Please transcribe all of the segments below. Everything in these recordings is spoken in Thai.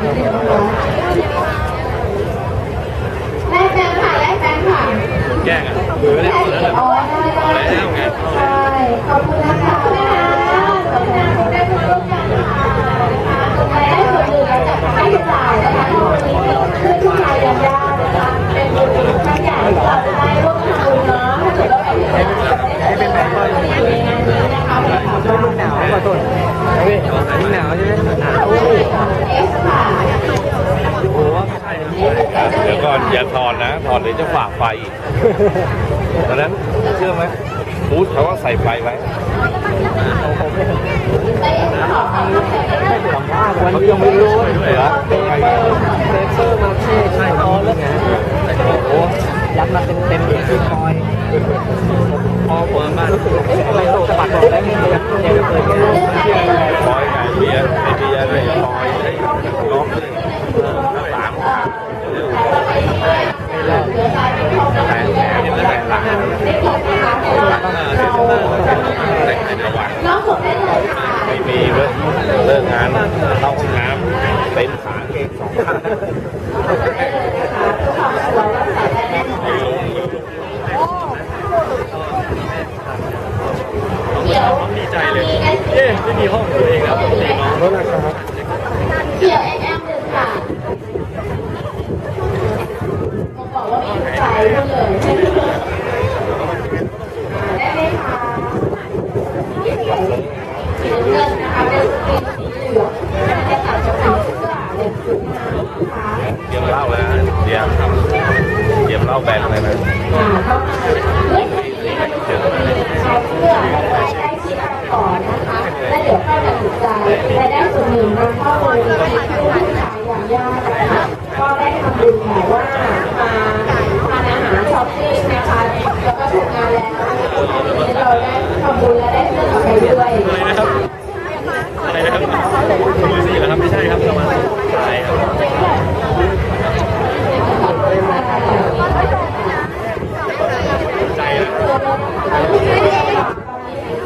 แลกแบงค์ค่ะแลกแบงค์ค่ะแกล้งอะหรือไม่ได้หมดแล้วออ๋อได้ได้อาแล้วไง ใช่ ขอบคุณนะคะ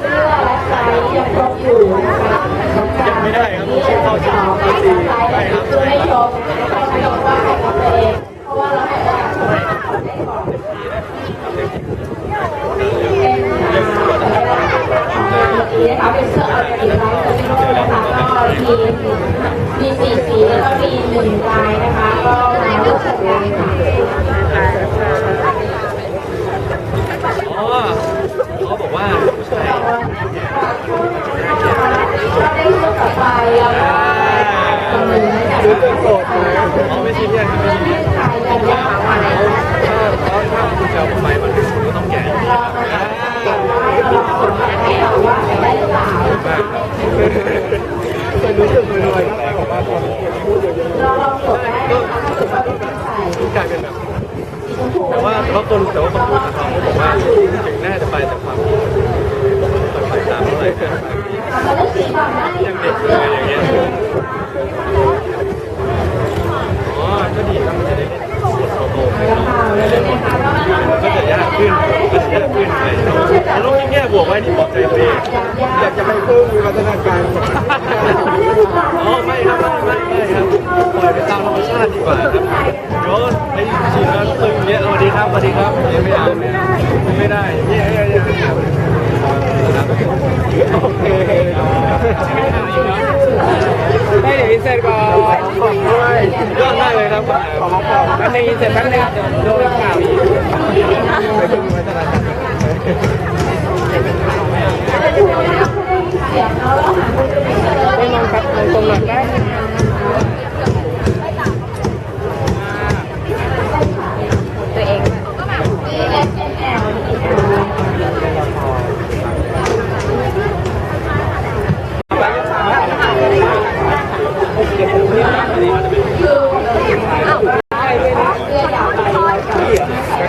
เสื้อและไซส์ยังครบอยู่ยังไม่ได้ครับชิ้นต่อชิ้นต่อชิ้นไปครับคือไม่ชมไม่ชมไม่ชมว่าใครทำเองเพราะว่าเราให้ได้ชมได้ก่อนนะคะเป็นเสื้อออร์แกนิกไลท์จะเป็นรูปนะคะก็มีมีสี่สีแล้วก็มีหนึ่งลายนะคะก็มาเลือกชมได้ค่ะ เขาบอกว่าผู้ชายรู้สึกโกรธไหมเขาไม่ซีเรียคับไม่ซีเรียสผมว่าเขาเถ้าคุณจะเอาไปมันคุณต้องแย่แต่รู้สึกเหนื่อยมากกว่พูดเยอะๆก็กลายเป็นแบบ แต่ว่าแต่ว่าคนแต่ว่าคนพูดกับเขาบอกว่าถึงน่าจะไปแต่ความไปตามเท่าไหร่ยังเด็กเลยอย่างเงี้ยอ๋อก็ดีครับมันจะได้ ก็จะยากขึ้นก็จะยากขึ้นเลยโลกที่แง่บวกไว้นี่ปลอบใจตัวเองอยากจะไปพึ่งวิวัฒนาการอ๋อไม่ครับไม่ไม่ไม่ครับปล่อยไปตามธรรมชาติดีกว่าครับเดี๋ยวไอ้ฉีดแล้วตึงเยอะสวัสดีครับสวัสดีครับไม่เอาไม่เอาไม่ได้เย้เย้เย้โอเคได้เดี๋ยวอินเสิร์ตก่อน ยอดมากเลยครับขอบคุณครับแล้วในอินเสร็จแป๊บนึงเสียวโดนข่าวอีกไปดูวิวัฒนาการไม่มองครับลองตรงหลังได้ ตัวเอง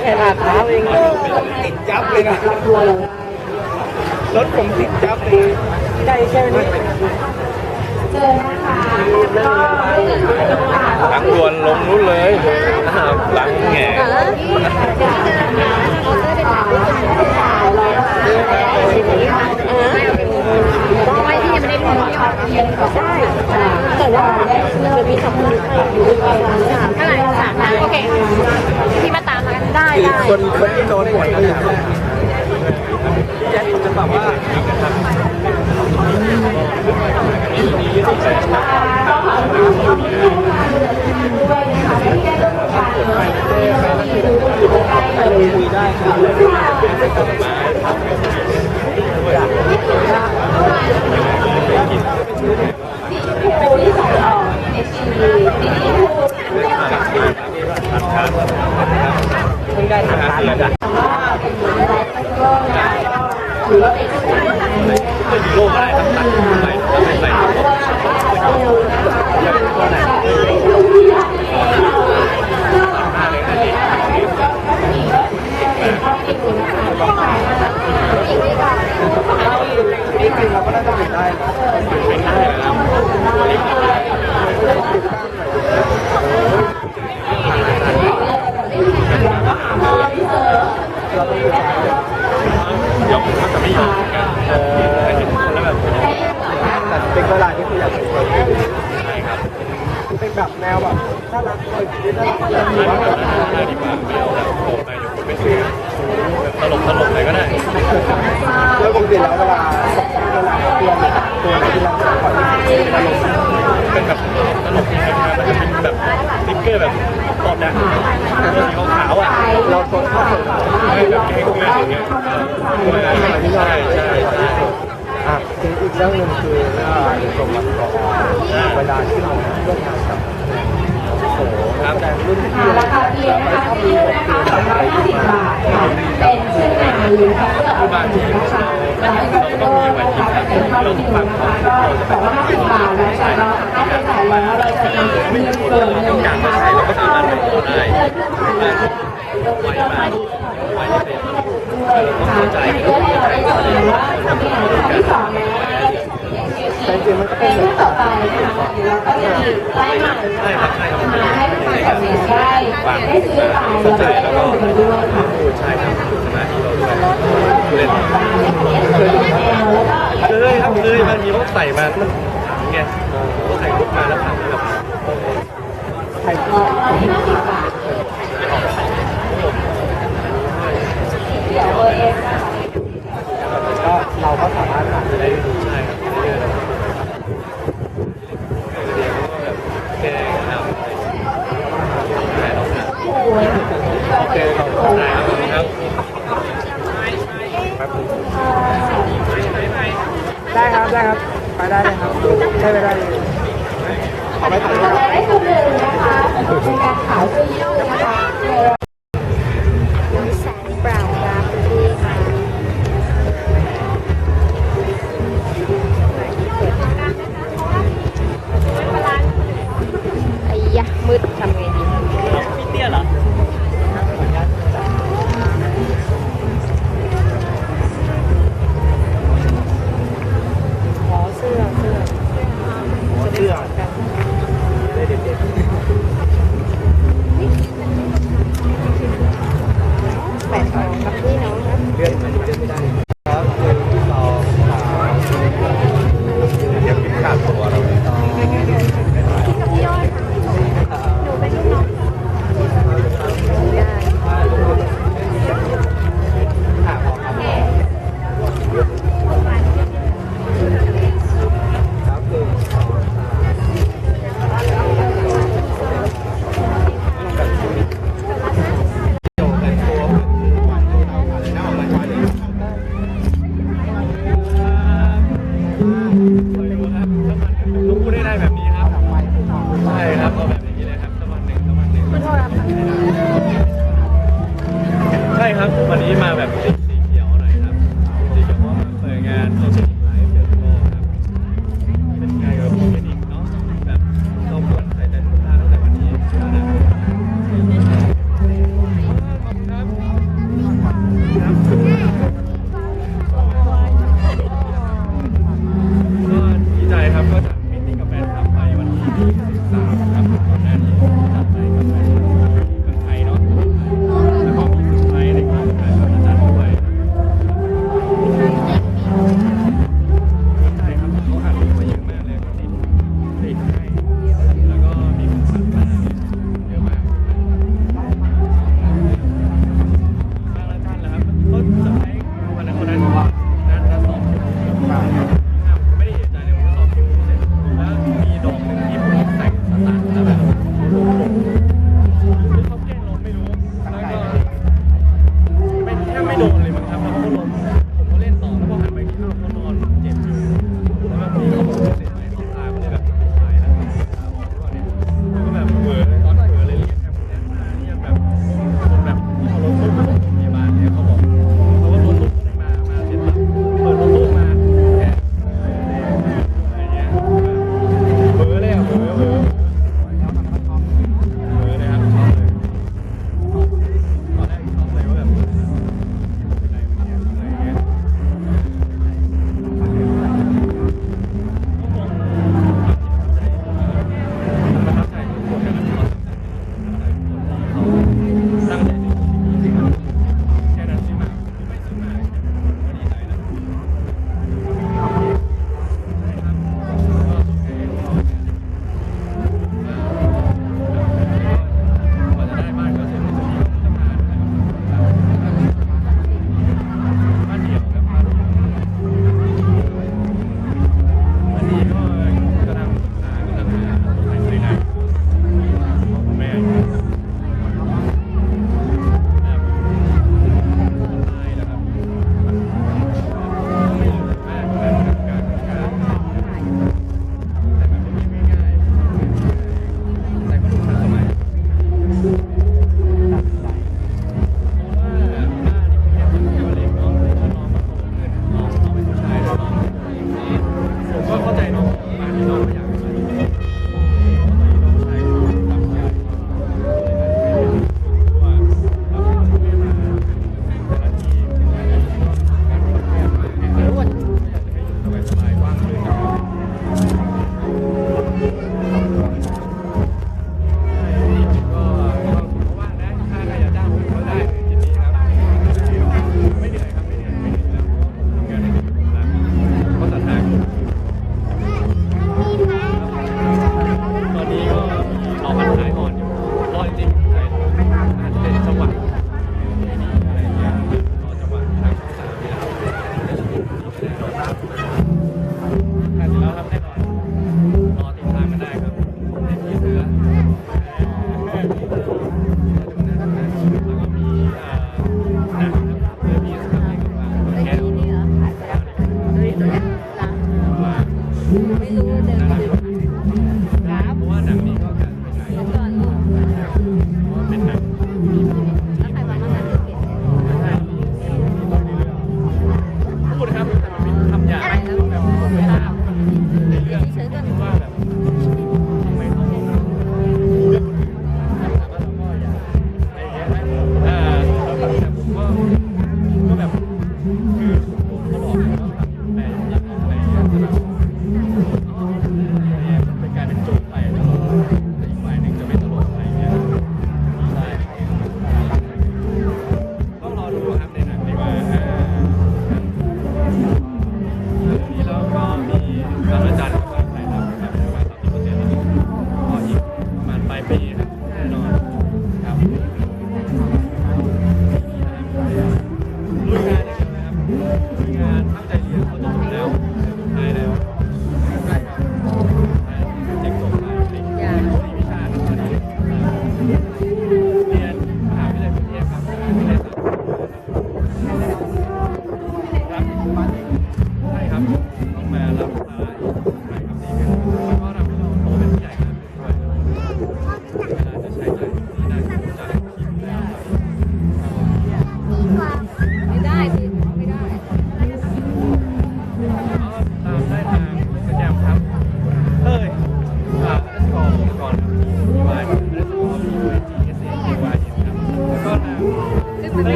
แค่ลาดเท้าเอง ติดจับเลยนะรถผมติดจับเลยได้แค่นี้เจอนะคะก็ไม่ได้ทำให้ลูกค้าหลังดวนลงนู้นเลยหลังแง่ไม่ที่ยังไม่ได้ลงได้แต่ว่าจะมีสองคนให้เท่าไหร่สามล้านโอเคพี่มาตาม ได้คือได้ คนคนที่โดนหวยก็อยากแจ็คผมจะบอกว่าคุยได้ครับ ที่ใส่ออกในชีวิตที่พูดเพิ่งได้ทางร้านแล้วจ้ะหรือว่าเป็นผู้ชายโลกได้ครับตัดใส่ใส่ใส่นี่คือเราก็น่าจะเป็นได้นะยกมั นจะไม่ยอมกันแต่เห็นคนแล้วแบบแต่เป็นเวลาที่คืออยากเป็นเป็นแบบแนวแบบน่ารักเลยน่ารักเลยว่าแบบน่าดีกว่าเดียวแบบโผล่ไปเดี๋ยวคนไปซื้อแบบตลกตลกเลยก็ได้ แล้วปกติแล้วเวลาเวลาตัวตัวไหนที่เราขอที่ตลก เป็นแบบตลกที่ใช้มามันจะเป็นแบบสติ๊กเกอร์แบบต อบนะตัวสีขาวๆอะเราตัวชอบไม่แบบแกงเพื่อนอย่างเงี้ยใช่ใช่ใช่อะถึงอีกเรื่องหนึ่งคือเรื่องอะไรตรงกับเวลาที่เราร่วมงานกับโอ้โหแต่รุ่นพี่ราคาเพียงนะคะที่นะคะ250บาท ค่ะเป็นเสื้อหนาหรือเสื้อเอาบานนะคะก็ต้องมีวันที่เป็นข้าวที่หนึ่งนะคะก็250บาทนะคะเราถ้าไปใส่แล้วเราจะมีเงินเกินเงินนะคะเราก็สามารถเป็นตัวได้ไวมากไวไม่เป็นด้วยค่เพื่อให้เราได้เห็นว่าทำงานที่สองแล้วแต่จริงมันก็เป็นนรุ่นต่อไปนะคะเดี๋ยวเราก็จะมีไล่ใหม่ใช่ครับใช่ครับมาให้ลูกค้าตัดสินได้ได้ซื้อไปแล้วก็ได้ลงได้วยค่ะ เล่นเคยแอลแล้วก็เคยครับเคยบางทีเขาใส่มามันไงเขาใส่ลุกมาแล้วทำแบบไทยร้อยห้าสิบบาทเดี๋ยวเบอร์เอสนะคะก็เราก็สามารถหาได้ใช่ครับเรื่อยๆแกครับใช่เราครับ โอเคขอบคุณ ได้ครับ ได้ ครับได้ครับไปได้เลยครับใช่ไปได้เลยเอาไปถ่ายต่อไปได้คือหนึ่งนะคะเป็นการขายเสื้อยืดนะคะ